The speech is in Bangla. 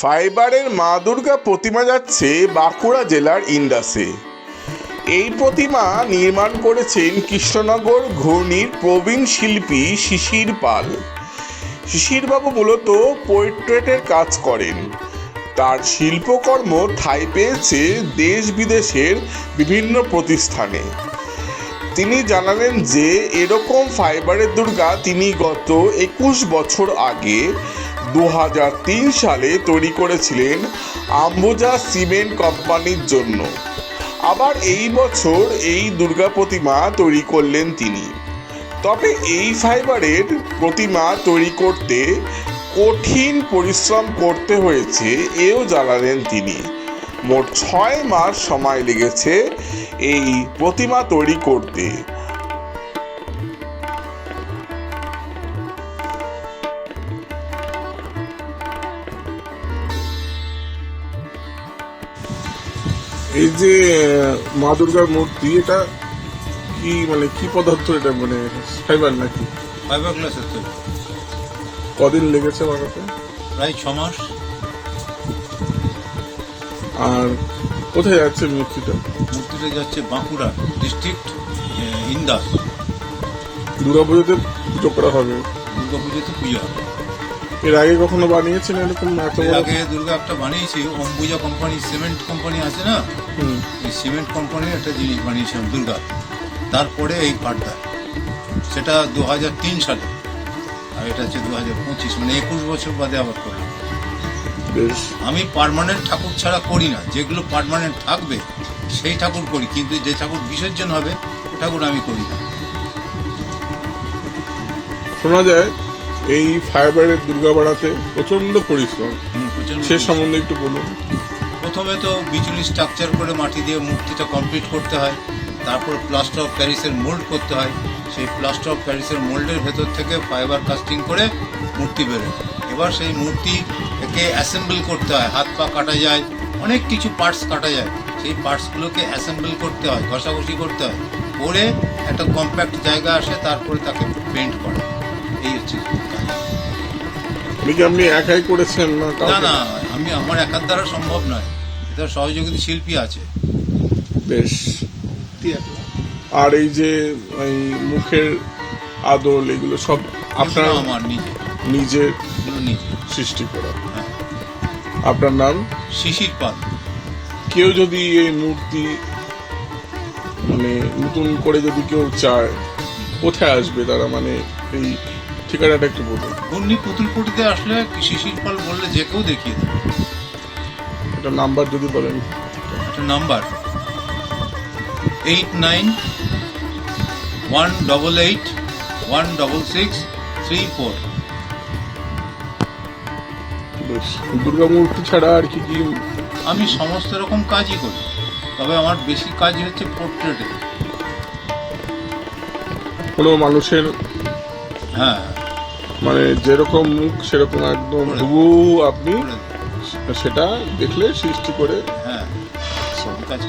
ফাইবারের মা দুর্গা প্রতিমা যাচ্ছে বাঁকুড়া জেলার ইন্ডাসে এই প্রতিমা নির্মাণ করেছেন কৃষ্ণনগর ঘূর্ণির প্রবীণ শিল্পী শিশির পাল। শিশিরবাবু মূলত পোর্ট্রেটের কাজ করেন। তার শিল্পকর্ম ঠাঁই পেয়েছে দেশ বিদেশের বিভিন্ন প্রতিষ্ঠানে। তিনি জানালেন যে, এরকম ফাইবারের দুর্গা তিনি গত একুশ বছর আগে দু হাজার তিন সালে তৈরি করেছিলেন আম্বুজা সিমেন্ট কোম্পানির জন্য। আবার এই বছর এই দুর্গা প্রতিমা তৈরি করলেন তিনি। তবে এই ফাইবারের প্রতিমা তৈরি করতে কঠিন পরিশ্রম করতে হয়েছে এও জানালেন তিনি। মোট ছয় মাস সময় লেগেছে এই প্রতিমা তৈরি করতে। এই যে মা দুর্গার মূর্তি এটা কি মানে কি পদার্থ এটা মানে ফাইবার নাকি? ফাইবার গ্লাসের তৈরি। কদিন লেগেছে বানাতে প্রায় ছ মাস। আর কোথায় যাচ্ছে মূর্তিটা? মূর্তিটা যাচ্ছে বাঁকুড়া ডিস্ট্রিক্ট ইন্দাস। দুর্গাপুজোতে পুজো করা হবে। দুর্গাপুজোতে পুজো হবে। এর আগে কখনো বানিয়েছেন এরকম এত বড় আগে দুর্গা একটা বানিয়েছি অম্বুজা কোম্পানি সিমেন্ট কোম্পানি আছে না? হুম। এই সিমেন্ট কোম্পানির একটা জিনিস বানিয়েছিলাম দুর্গা। তারপরে এই পাটটা। সেটা দুহাজার তিন সালে। আর এটা হচ্ছে দু হাজার পঁচিশ মানে একুশ বছর বাদে আবার করলাম। আমি পারমানেন্ট ঠাকুর ছাড়া করি না। যেগুলো পারমানেন্ট থাকবে সেই ঠাকুর করি। কিন্তু যে ঠাকুর বিসর্জন হবে ঠাকুর আমি করি না। শোনা যায় এই ফাইবারের দুর্গা বাড়াতে প্রচণ্ড পরিশ্রম সে সম্বন্ধে একটু বলুন। প্রথমে তো বিচুলি স্ট্রাকচার করে মাটি দিয়ে মূর্তিটা কমপ্লিট করতে হয় তারপর প্লাস্টার অফ প্যারিসের মোল্ড করতে হয়। সেই প্লাস্টার অফ প্যারিসের মোল্ডের ভেতর থেকে ফাইবার কাস্টিং করে মূর্তি বেরোয়। এবার সেই মূর্তি একে অ্যাসেম্বল করতে হয় হাত পা কাটা যায় অনেক কিছু পার্টস কাটা যায়। সেই পার্টসগুলোকে অ্যাসেম্বল করতে হয় ঘষাঘষি করতে হয়। করে একটা কম্প্যাক্ট জায়গা আসে তারপরে তাকে পেন্ট করা এই হচ্ছে। এটা কি আপনি একাই করেছেন না না না আমি আমার একার দ্বারা সম্ভব নয়। এটা সহযোগিতা শিল্পী আছে। বেশ। আর এই যে এই মুখের আদল এগুলো সব আপনার আমার নিজে নিজের। সৃষ্টি করা। হ্যাঁ। আপনার নাম? শিশির পাল। কেউ যদি এই মূর্তি মানে নতুন করে যদি কেউ চায় কোথায় আসবে তারা? মানে এই ঠিকানাটা একটু বলুন। ঘূর্ণি পুতুলপুটিতে আসলে শিশির পাল বললে যে কেউ দেখিয়ে দেবে। একটা নাম্বার যদি বলেন। একটা number. Eight nine one double eight one double six three four. Durga মূর্তি ছাড়া আর কি কি? আমি সমস্ত রকম কাজই করি তবে আমার বেশি কাজ হচ্ছে পোর্ট্রেটে কোনো মানুষের হ্যাঁ। মানে যেরকম মুখ সেরকম একদম হুবু আপনি সেটা দেখলে সৃষ্টি করে। হ্যাঁ কাজ